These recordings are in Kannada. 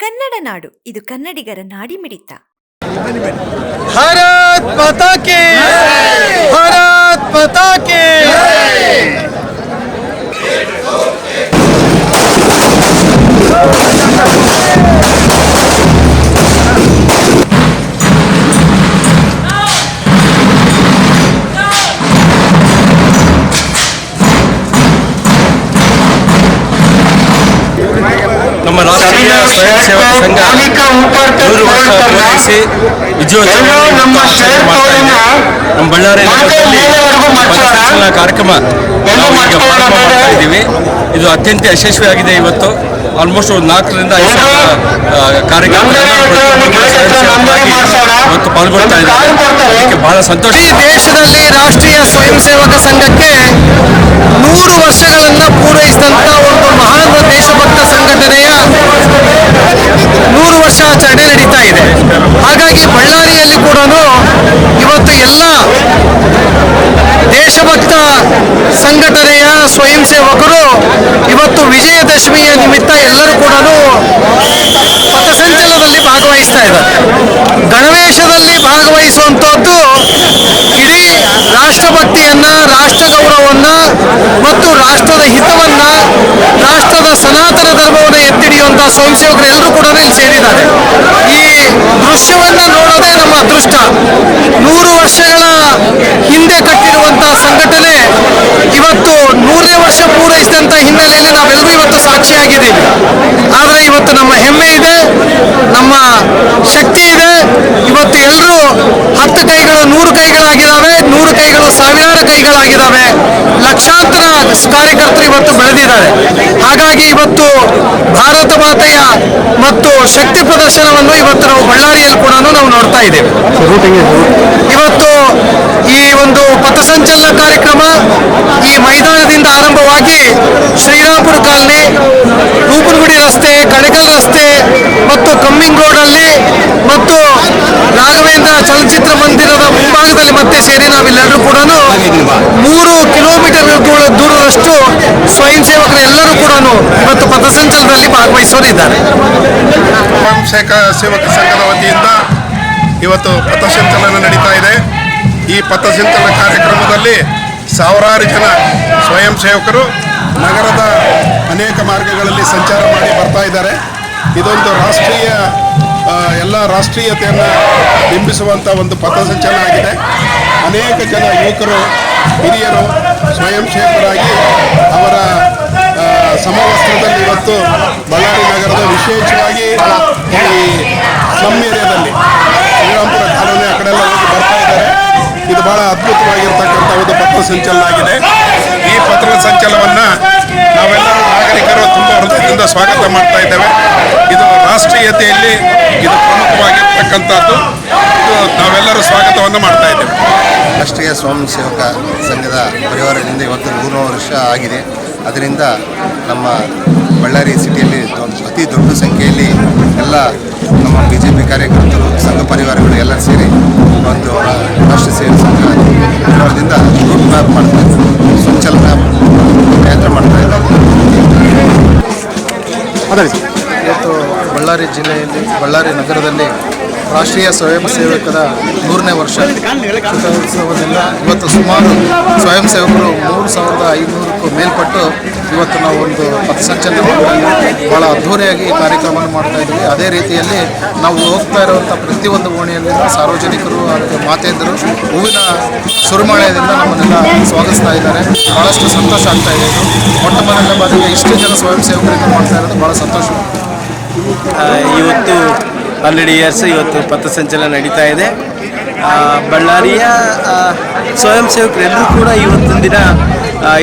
ಕನ್ನಡ ನಾಡು ಇದು ಕನ್ನಡಿಗರ ನಾಡಿ ಮಿಡಿತ ಭಾರತ್ ಪತಾಕೆ ಕಿ ಭಾರತ್ ನೂರು ವರ್ಷ ಮಾಡ್ತಾ ಇದೆ. ನಮ್ಮ ಬಳ್ಳಾರಿ ಕಾರ್ಯಕ್ರಮ ನಾವು ಈಗ ಮಾಡ್ತಾ ಇದ್ದೀವಿ ಇದು ಅತ್ಯಂತ ಯಶಸ್ವಿಯಾಗಿದೆ ಇವತ್ತು. ಆಲ್ಮೋಸ್ಟ್ ಒಂದು ನಾಲ್ಕರಿಂದ ಐದು ಸಾವಿರ ಇವತ್ತು ಪಾಲ್ಗೊಳ್ತಾ ಇದ್ದಾರೆ. ಅದಕ್ಕೆ ಬಹಳ ಸಂತೋಷ. ಈ ದೇಶದಲ್ಲಿ ರಾಷ್ಟ್ರೀಯ ಸ್ವಯಂ ಸೇವಕ ಸಂಘಕ್ಕೆ ವಿಜಯದಶಮಿಯ ನಿಮಿತ್ತ ಎಲ್ಲರೂ ಕೂಡ ಪಥಸಂಚಲನದಲ್ಲಿ ಭಾಗವಹಿಸ್ತಾ ಇದ್ದಾರೆ. ಗಣವೇಶದಲ್ಲಿ ಭಾಗವಹಿಸುವಂಥದ್ದು ಇಡೀ ರಾಷ್ಟ್ರಭಕ್ತಿಯನ್ನ ರಾಷ್ಟ್ರ ಗೌರವವನ್ನ ಮತ್ತು ರಾಷ್ಟ್ರದ ಹಿತವನ್ನ, ರಾಷ್ಟ್ರದ ಸನಾತನ ಧರ್ಮವನ್ನು ಎತ್ತಿಡಿಯುವಂತಹ ಸ್ವಯಂ ಸೇವಕರು ಎಲ್ಲರೂ ಕೂಡ ಇಲ್ಲಿ ಸೇರಿದ್ದಾರೆ. ಈ ದೃಶ್ಯವನ್ನ ನೋಡೋದೇ ನಮ್ಮ ಅದೃಷ್ಟ. ನೂರು ವರ್ಷಗಳ ಹಿಂದೆ ಕಟ್ಟಿರುವಂತಹ ಸಂಘಟನೆ ಇವತ್ತು ನೂರನೇ ವರ್ಷ ಪೂರೈಸಿದಂತ ಹಿನ್ನೆಲೆಯಲ್ಲಿ ನಾವೆಲ್ಲರೂ ಇವತ್ತು ಸಾಕ್ಷಿಯಾಗಿದ್ದೀವಿ ಆದರೆ ಇವತ್ತು ನಮ್ಮ ಹೆಮ್ಮೆ ಇದೆ, ನಮ್ಮ ಶಕ್ತಿ ಇದೆ. ಇವತ್ತು ಎಲ್ಲರೂ ಹತ್ತು ಕೈಗಳು, ನೂರು ಕೈಗಳಾಗಿದ್ದಾವೆ, ನೂರು ಕೈಗಳು, ಸಾವಿರಾರು ಕೈಗಳಾಗಿದ್ದಾವೆ. ಲಕ್ಷಾಂತರ ಕಾರ್ಯಕರ್ತರು ಇವತ್ತು ಬೆಳೆದಿದ್ದಾರೆ. ಹಾಗಾಗಿ ಇವತ್ತು ಭಾರತ ಮಾತೆಯ ಮತ್ತು ಶಕ್ತಿ ಪ್ರದರ್ಶನವನ್ನು ಇವತ್ತು ನಾವು ಬಳ್ಳಾರಿಯಲ್ಲಿ ಕೂಡ ನಾವು ನೋಡ್ತಾ ಇದ್ದೇವೆ. ಇವತ್ತು ಈ ಒಂದು ಪಥಸಂಚಲನ ಕಾರ್ಯಕ್ರಮ ಈ ಮೈದಾನದಿಂದ ಆರಂಭವಾಗಿ ಶ್ರೀರಾಮಪುರ ಕಾಲನಿ ರೂಪನಗುಡಿ ರಸ್ತೆ, ಕಣಕಲ್ ಮತ್ತು ಕಮ್ಮಿಂಗ್ ರೋಡಲ್ಲಿ ಮತ್ತು ರಾಘವೇಂದ್ರ ಚಲನಚಿತ್ರ ಮಂದಿರದ ಮುಂಭಾಗದಲ್ಲಿ ಮತ್ತೆ ಸೇರಿ ನಾವೆಲ್ಲರೂ ಕೂಡ ಮೂರು ಕಿಲೋಮೀಟರ್ ದೂರದಷ್ಟು ಸ್ವಯಂ ಸೇವಕರು ಎಲ್ಲರೂ ಕೂಡ ಇವತ್ತು ಪಥಸಂಚಲನದಲ್ಲಿ ಭಾಗವಹಿಸೋರಿದ್ದಾರೆ. ಸೇವಕ ಸಂಘದ ವತಿಯಿಂದ ಇವತ್ತು ಪಥಸಂಚಲನ ನಡೀತಾ ಇದೆ. ಈ ಪಥಸಂಚಲನ ಕಾರ್ಯಕ್ರಮದಲ್ಲಿ ಸಾವಿರಾರು ಜನ ಸ್ವಯಂ ಸೇವಕರು ನಗರದ ಅನೇಕ ಮಾರ್ಗಗಳಲ್ಲಿ ಸಂಚಾರ ಮಾಡಿ ಬರ್ತಾ ಇದ್ದಾರೆ. ಇದೊಂದು ರಾಷ್ಟ್ರೀಯ ಎಲ್ಲ ರಾಷ್ಟ್ರೀಯತೆಯನ್ನು ಬಿಂಬಿಸುವಂಥ ಒಂದು ಪಥಸಂಚಲನ ಆಗಿದೆ. ಅನೇಕ ಜನ ಯುವಕರು, ಹಿರಿಯರು ಸ್ವಯಂ ಸೇವಕರಾಗಿ ಅವರ ಸಮವಸ್ತ್ರದಲ್ಲಿ ಇವತ್ತು ಬಳ್ಳಾರಿ ನಗರದ ವಿಶೇಷವಾಗಿ ಈ ಸ್ಲಮ್ ಏರಿಯಾದಲ್ಲಿ ಶ್ರೀರಾಮ್ಪುರ ಕಾಲೋನಿ ಆ ಕಡೆ ಎಲ್ಲ ಹೋಗಿ ಬರ್ತಾ ಇದ್ದಾರೆ. ಇದು ಬಹಳ ಅದ್ಭುತವಾಗಿರ್ತಕ್ಕಂಥ ಒಂದು ಪತ್ರ ಸಂಚಲನ ಆಗಿದೆ. ಈ ಪತ್ರ ಸಂಚಲನವನ್ನು ನಾವೆಲ್ಲರೂ ನಾಗರಿಕರು ತುಂಬ ಹೃದಯದಿಂದ ಸ್ವಾಗತ ಮಾಡ್ತಾ ಇದ್ದೇವೆ. ಇದು ರಾಷ್ಟ್ರೀಯತೆಯಲ್ಲಿ ಇದು ಪ್ರಮುಖವಾಗಿರ್ತಕ್ಕಂಥದ್ದು. ನಾವೆಲ್ಲರೂ ಸ್ವಾಗತವನ್ನು ಮಾಡ್ತಾ ಇದ್ದೇವೆ. ರಾಷ್ಟ್ರೀಯ ಸ್ವಯಂ ಸೇವಕ ಸಂಘದ ಪರಿವಾರದಿಂದ ಇವತ್ತು ನೂರು ವರ್ಷ ಆಗಿದೆ. ಅದರಿಂದ ನಮ್ಮ ಬಳ್ಳಾರಿ ಸಿಟಿಯಲ್ಲಿ ಅತಿ ದೊಡ್ಡ ಸಂಖ್ಯೆಯಲ್ಲಿ ಎಲ್ಲ ನಮ್ಮ ಬಿ ಜೆ ಪಿ ಕಾರ್ಯಕರ್ತರು ಸಂಘ ಪರಿವಾರಗಳು ಎಲ್ಲ ಸೇರಿ ಒಂದು ರಾಷ್ಟ್ರೀಯ ಸೇವೆ ಸಂಘ ಪರಿವಾರದಿಂದ ರೂಟ್ ಮ್ಯಾಪ್ ಮಾಡ್ತಾ ಇದ್ದಾರೆ. ಸಂಚಲನ ಯಾತ್ರೆ ಮಾಡ್ತಾ ಇದ್ದಾರೆ. ಇವತ್ತು ಬಳ್ಳಾರಿ ಜಿಲ್ಲೆಯಲ್ಲಿ, ಬಳ್ಳಾರಿ ನಗರದಲ್ಲಿ ರಾಷ್ಟ್ರೀಯ ಸ್ವಯಂ ಸೇವಕರ ಮೂರನೇ ವರ್ಷ ಶತೋತ್ಸವದಿಂದ ಇವತ್ತು ಸುಮಾರು ಸ್ವಯಂ ಸೇವಕರು ಮೂರು ಸಾವಿರದ ಐನೂರಕ್ಕೂ ಮೇಲ್ಪಟ್ಟು ಇವತ್ತು ನಾವು ಒಂದು ಪಥಸಂಚಲನ ಭಾಳ ಅದ್ಧೂರಿಯಾಗಿ ಈ ಕಾರ್ಯಕ್ರಮವನ್ನು ಮಾಡ್ತಾ ಇದ್ದೀವಿ. ಅದೇ ರೀತಿಯಲ್ಲಿ ನಾವು ಹೋಗ್ತಾ ಇರುವಂಥ ಪ್ರತಿಯೊಂದು ಓಣಿಯಲ್ಲಿ ಸಾರ್ವಜನಿಕರು ಹಾಗೂ ಮಾತೆಯಂದರು ಹೂವಿನ ಸುರುಮಾಳೆಯಿಂದ ನಮ್ಮನ್ನೆಲ್ಲ ಸ್ವಾಗತಿಸ್ತಾ ಇದ್ದಾರೆ. ಬಹಳಷ್ಟು ಸಂತೋಷ ಆಗ್ತಾ ಇದೆ ಮೊಟ್ಟ ಮೊದಲನೇ ಬಾರಿಗೆ ಇಷ್ಟು ಜನ ಸ್ವಯಂ ಸೇವಕರಿಂದ ಮಾಡ್ತಾ ಇರೋದು ಭಾಳ ಸಂತೋಷ. ಇವತ್ತು ಹನ್ನೆರಡು ಇಯರ್ಸ್ ಇವತ್ತು ಪಥಸಂಚಲನ ನಡೀತಾ ಇದೆ. ಬಳ್ಳಾರಿಯ ಸ್ವಯಂ ಸೇವಕರೆಲ್ಲರೂ ಕೂಡ ಇವತ್ತಿನ ದಿನ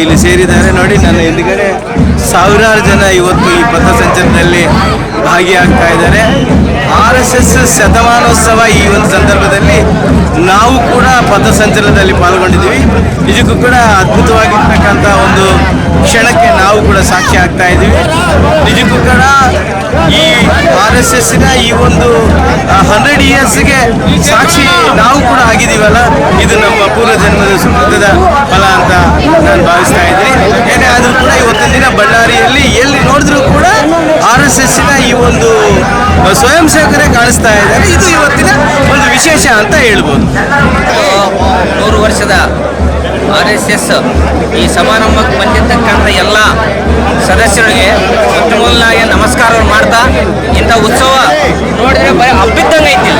ಇಲ್ಲಿ ಸೇರಿದ್ದಾರೆ. ನೋಡಿ, ನನ್ನ ಹಿಂದ್ಗಡೆ ಸಾವಿರಾರು ಜನ ಇವತ್ತು ಈ ಪಥಸಂಚಲನದಲ್ಲಿ ಭಾಗಿಯಾಗ್ತಾ ಇದ್ದಾರೆ. ಆರ್ ಎಸ್ ಎಸ್ ಶತಮಾನೋತ್ಸವ ಈ ಒಂದು ಸಂದರ್ಭದಲ್ಲಿ ನಾವು ಕೂಡ ಪಥಸಂಚಲನದಲ್ಲಿ ಪಾಲ್ಗೊಂಡಿದ್ದೀವಿ. ನಿಜಕ್ಕೂ ಕೂಡ ಅದ್ಭುತವಾಗಿರ್ತಕ್ಕಂಥ ಒಂದು ಕ್ಷಣಕ್ಕೆ ನಾವು ಕೂಡ ಸಾಕ್ಷಿ ಆಗ್ತಾ ಇದ್ದೀವಿ. ನಿಜಕ್ಕೂ ಕೂಡ ಈ ಆರ್ ಎಸ್ ಎಸ್ನ ಈ ಒಂದು ಹಂಡ್ರೆಡ್ ಇಯರ್ಸ್ಗೆ ಸಾಕ್ಷಿ ನಾವು ಕೂಡ ಆಗಿದ್ದೀವಲ್ಲ. ಇದು ನಮ್ಮ ಪೂರ್ವ ಜನ್ಮದ ಸುಕೃತದ ಫಲ ಅಂತ ನಾನು ಭಾವಿಸ್ತಾ ಇದ್ದೀನಿ. ಏನೇ ಆದರೂ ಕೂಡ ಇವತ್ತಿನ ದಿನ ಬಳ್ಳಾರಿಯಲ್ಲಿ ಎಲ್ಲಿ ನೋಡಿದ್ರೂ ಕೂಡ ಆರ್ ಎಸ್ ಎಸ್ಸಿನ ಈ ಒಂದು ಸ್ವಯಂ ಸೇವಕರೇ ಕಾಣಿಸ್ತಾ ಇದ್ದಾರೆ. ಇದು ಇವತ್ತಿನ ಒಂದು ವಿಶೇಷ ಅಂತ ಹೇಳ್ಬೋದು. ನೂರು ವರ್ಷದ ಆರ್ ಎಸ್ ಎಸ್ ಈ ಸಮಾರಂಭಕ್ಕೆ ಬಂದಿರ್ತಕ್ಕಂಥ ಎಲ್ಲ ಸದಸ್ಯರಿಗೆ ಮೊದಲಾಗಿ ನಮಸ್ಕಾರವನ್ನು ಮಾಡ್ತಾ ಇಂಥ ಉತ್ಸವ ನೋಡಿದ್ರೆ ಬರೀ ಹಬ್ಬಿದ್ದಂಗೆ ಐತಿಲ್ಲ.